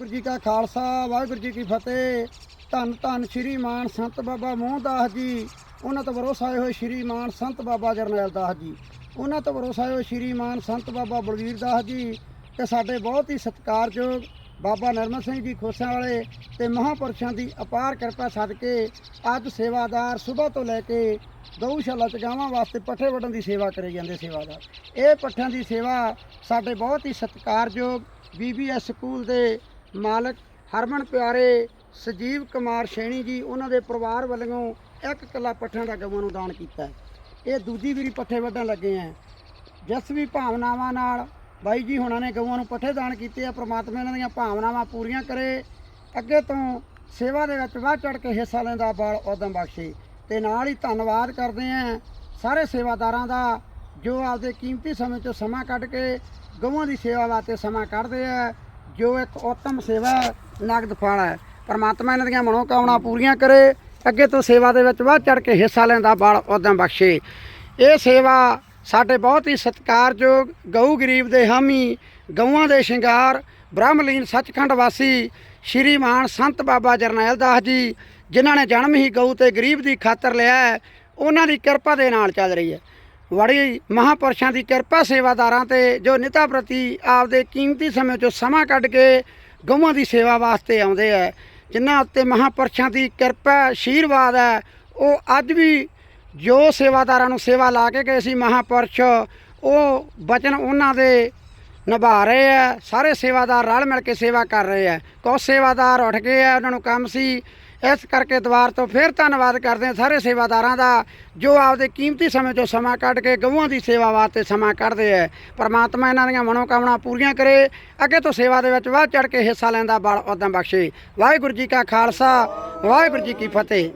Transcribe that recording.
ਵਾਹਿਗੁਰੂ ਜੀ ਕਾ ਖਾਲਸਾ, ਵਾਹਿਗੁਰੂ ਜੀ ਕੀ ਫਤਿਹ। ਧੰਨ ਧੰਨ ਸ਼੍ਰੀ ਮਾਨ ਸੰਤ ਬਾਬਾ ਮੋਹਦਾਸ ਜੀ। ਉਹਨਾਂ ਤੋਂ ਭਰੋਸਾ ਹੋਏ ਸ਼੍ਰੀ ਮਾਨ ਸੰਤ ਬਾਬਾ ਜਰਨੈਲ ਦਾਸ ਜੀ। ਉਹਨਾਂ ਤੋਂ ਭਰੋਸਾ ਹੋਏ ਸ਼੍ਰੀ ਮਾਨ ਸੰਤ ਬਾਬਾ ਬਲਵੀਰ ਦਾਸ ਜੀ ਤੇ ਸਾਡੇ ਬਹੁਤ ਹੀ ਸਤਿਕਾਰਯੋਗ ਬਾਬਾ ਨਰਮਲ ਸਿੰਘ ਜੀ ਖੋਸਿਆਂ ਵਾਲੇ ਤੇ ਮਹਾਂਪੁਰਸ਼ਾਂ ਦੀ ਅਪਾਰ ਕਿਰਪਾ ਸਦਕੇ ਅੱਜ ਸੇਵਾਦਾਰ ਸਵੇਰ ਤੋਂ ਲੈ ਕੇ ਗਊਸ਼ਾਲਾ ਚ ਗਾਵਾਂ ਵਾਸਤੇ ਪੱਠੇ ਵੱਢਣ ਦੀ ਸੇਵਾ ਕਰੇ ਜਾਂਦੇ ਸੇਵਾਦਾਰ। ਇਹ ਪੱਠਿਆਂ ਦੀ ਸੇਵਾ ਸਾਡੇ ਬਹੁਤ ਹੀ ਸਤਿਕਾਰਯੋਗ ਬੀਬੀਐਸ ਸਕੂਲ ਦੇ ਮਾਲਕ ਹਰਮਨ ਪਿਆਰੇ ਸਜੀਵ ਕੁਮਾਰ ਸ਼ੈਣੀ ਜੀ ਉਹਨਾਂ ਦੇ ਪਰਿਵਾਰ ਵੱਲੋਂ ਇੱਕ ਕਿੱਲਾ ਪੱਠਿਆਂ ਦਾ ਗਊਆਂ ਨੂੰ ਦਾਨ ਕੀਤਾ ਇਹ ਦੂਜੀ ਵਾਰੀ ਪੱਠੇ ਵੱਢਣ ਲੱਗੇ ਆ ਜਿਸ ਵੀ ਭਾਵਨਾਵਾਂ ਨਾਲ ਬਾਈ ਜੀ ਹੁਣਾਂ ਨੇ ਗਊਆਂ ਨੂੰ ਪੱਠੇ ਦਾਨ ਕੀਤੇ ਆ, ਪ੍ਰਮਾਤਮਾ ਇਹਨਾਂ ਦੀਆਂ ਭਾਵਨਾਵਾਂ ਪੂਰੀਆਂ ਕਰੇ, ਅੱਗੇ ਤੋਂ ਸੇਵਾ ਦੇ ਵਿੱਚ ਵੱਧ ਚੜ ਕੇ ਹਿੱਸਾ ਲੈਂਦਾ ਬਾਲ ਉਦਮ ਬਖਸ਼ੇ। ਤੇ ਨਾਲ ਹੀ ਧੰਨਵਾਦ ਕਰਦੇ ਆ ਸਾਰੇ ਸੇਵਾਦਾਰਾਂ ਦਾ, ਜੋ ਆਪਦੇ ਕੀਮਤੀ ਸਮੇਂ ਚੋਂ ਸਮਾਂ ਕੱਢ ਕੇ ਗਊਆਂ ਦੀ ਸੇਵਾ ਵਾਸਤੇ ਸਮਾਂ ਕੱਢਦੇ ਆ। ਜੋ ਇੱਕ ਉੱਤਮ ਸੇਵਾ ਹੈ, ਨਗਦ ਫਲ ਹੈ। ਪਰਮਾਤਮਾ ਇਹਨਾਂ ਦੀਆਂ ਮਨੋਕਾਮਨਾ ਪੂਰੀਆਂ ਕਰੇ। ਅੱਗੇ ਤੋਂ ਸੇਵਾ ਦੇ ਵਿੱਚ ਵੱਧ ਚੜ ਕੇ ਹਿੱਸਾ ਲੈਂਦਾ ਬਾਲ ਉਦਮ ਬਖਸ਼ੇ। ਇਹ ਸੇਵਾ ਸਾਡੇ ਬਹੁਤ ਹੀ ਸਤਿਕਾਰਯੋਗ ਗਊ ਗਰੀਬ ਦੇ ਹਾਮੀ ਗਊਆਂ ਦੇ ਸ਼ਿੰਗਾਰ ਬ੍ਰਹਮਲੀਨ ਸੱਚਖੰਡ ਵਾਸੀ ਸ਼੍ਰੀ ਮਾਨ ਸੰਤ ਬਾਬਾ ਜਰਨੈਲ ਦਾਸ ਜੀ ਜਿਨ੍ਹਾਂ ਨੇ ਜਨਮ ਹੀ ਗਊ ਤੇ ਗਰੀਬ ਦੀ ਖਾਤਰ ਲਿਆ ਹੈ ਉਹਨਾਂ ਦੀ ਕਿਰਪਾ ਦੇ ਨਾਲ ਚੱਲ ਰਹੀ ਹੈ। ਵੜੀ ਮਹਾਪੁਰਸ਼ਾਂ ਦੀ ਕਿਰਪਾ ਸੇਵਾਦਾਰਾਂ ਤੇ ਜੋ ਨਿਤਾ ਪ੍ਰਤੀ ਆਪਦੇ ਕੀਮਤੀ ਸਮੇਂ ਚੋਂ ਸਮਾਂ ਕੱਢ ਕੇ ਗਊਆਂ ਦੀ ਸੇਵਾ ਵਾਸਤੇ ਆਉਂਦੇ ਹੈ ਜਿਨ੍ਹਾਂ ਉੱਤੇ ਮਹਾਪੁਰਸ਼ਾਂ ਦੀ ਕਿਰਪਾ ਆਸ਼ੀਰਵਾਦ ਹੈ ਉਹ ਅੱਜ ਵੀ ਜੋ ਸੇਵਾਦਾਰਾਂ ਨੂੰ ਸੇਵਾ ਲਾ ਕੇ ਗਏ ਸੀ ਮਹਾਪੁਰਸ਼, ਉਹ ਬਚਨ ਉਹਨਾਂ ਦੇ ਨਿਭਾ ਰਹੇ ਆ ਸਾਰੇ ਸੇਵਾਦਾਰ ਰਲ ਮਿਲ ਕੇ ਸੇਵਾ ਕਰ ਰਹੇ ਆ ਕੁਝ ਸੇਵਾਦਾਰ ਉੱਠ ਗਏ ਆ ਉਹਨਾਂ ਨੂੰ ਕੰਮ ਸੀ ਇਸ ਕਰਕੇ ਦੁਆਰ ਤੋਂ ਫਿਰ ਧੰਨਵਾਦ ਕਰਦੇ ਹਾਂ ਸਾਰੇ ਸੇਵਾਦਾਰਾਂ ਦਾ, ਜੋ ਆਪਦੇ ਕੀਮਤੀ ਸਮੇਂ ਤੋਂ ਸਮਾਂ ਕੱਢ ਕੇ ਗਊਆਂ ਦੀ ਸੇਵਾ ਵਾਸਤੇ ਸਮਾਂ ਕੱਢਦੇ ਆ। ਪਰਮਾਤਮਾ ਇਹਨਾਂ ਦੀਆਂ ਮਨੋਕਾਮਨਾ ਪੂਰੀਆਂ ਕਰੇ, ਅੱਗੇ ਤੋਂ ਸੇਵਾ ਦੇ ਵਿੱਚ ਵੱਧ ਚੜ ਕੇ ਹਿੱਸਾ ਲੈਂਦਾ ਬਲ ਉਦਮ ਬਖਸ਼ੇ। ਵਾਹਿਗੁਰੂ ਜੀ ਕਾ ਖਾਲਸਾ, ਵਾਹਿਗੁਰੂ ਜੀ ਕੀ ਫਤਿਹ।